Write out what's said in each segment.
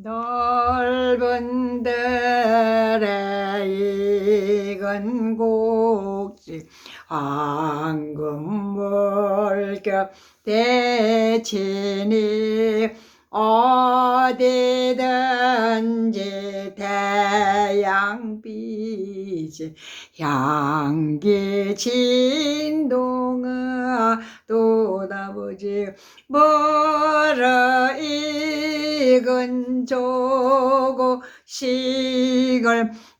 넓은 들에 익은 곡식 황금물결 대치니 어디든지 태양빛이 향기 진동아 돋 아보지 멀어 익은 조고식을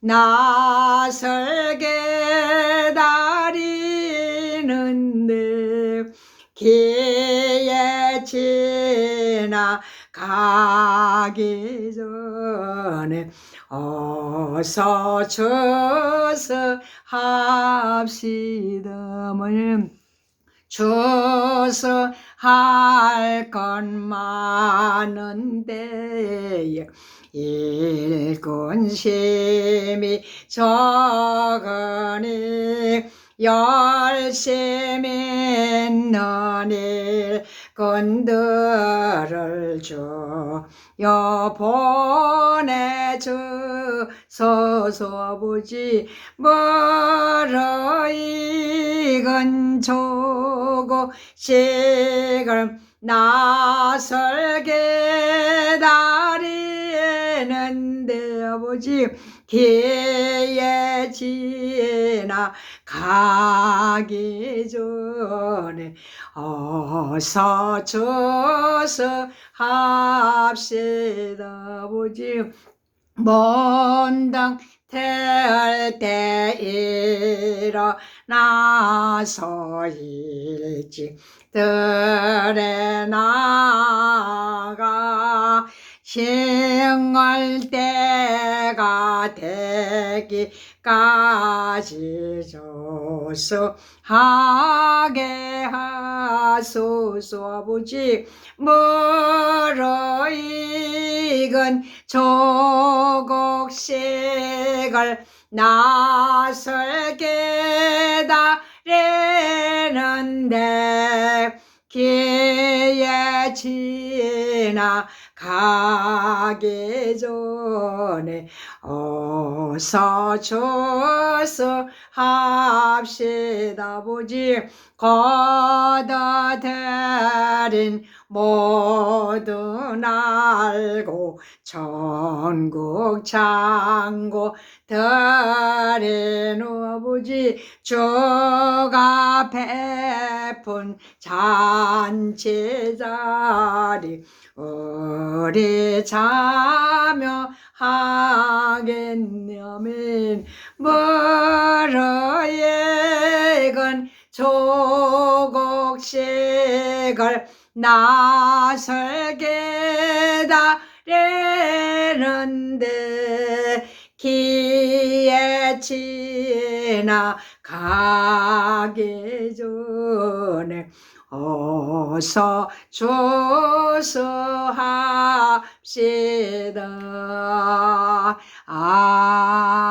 나설게 다리는데 기에 지나 가기 전에 어서 주서 합시다 뭐 주서 할건 많은데 일꾼심이 적으니 열심히 너일 건들을 줘여 보내주소서 보지. 멀어 익은 조고식을 나설게 다리는데 아버지 기에 지나 가기 전에 어서 주서 합시다 아버지 먼당 태할 때 일어나서 일찍 들에 나가 생활 때가 되기까지 조수하게 하소서. 아버지 멀어 익은 조곡식을 나설게 다리는데 기에 지나 가기 전에 어서 줘서 합시다. 보지 걷어들인 모두 날고 전국 창고 들인 아버지 주가 베푼 잔치 자리 우리 자며 하겠냐면 멀어 익은 조곡식을 나설게 다리는데 기에 지나 가기 전에 어서 조수합시다. 아멘.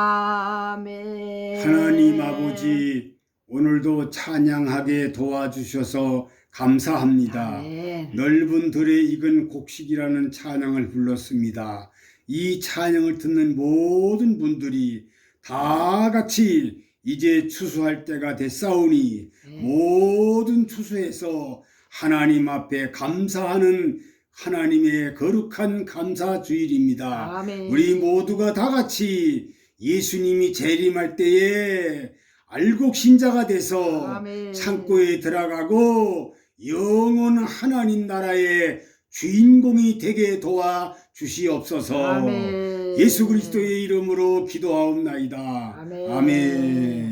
하나님 아버지 오늘도 찬양하게 도와주셔서 감사합니다. 아멘. 넓은 들에 익은 곡식이라는 찬양을 불렀습니다. 이 찬양을 듣는 모든 분들이 다 같이 이제 추수할 때가 됐사오니 네. 모든 추수에서 하나님 앞에 감사하는 하나님의 거룩한 감사 주일입니다. 아멘. 우리 모두가 다 같이 예수님이 재림할 때에 알곡 신자가 돼서 아멘. 창고에 들어가고 영원 하나님 나라의 주인공이 되게 도와 주시옵소서. 아멘. 예수 그리스도의 이름으로 기도하옵나이다. 아멘. 아멘.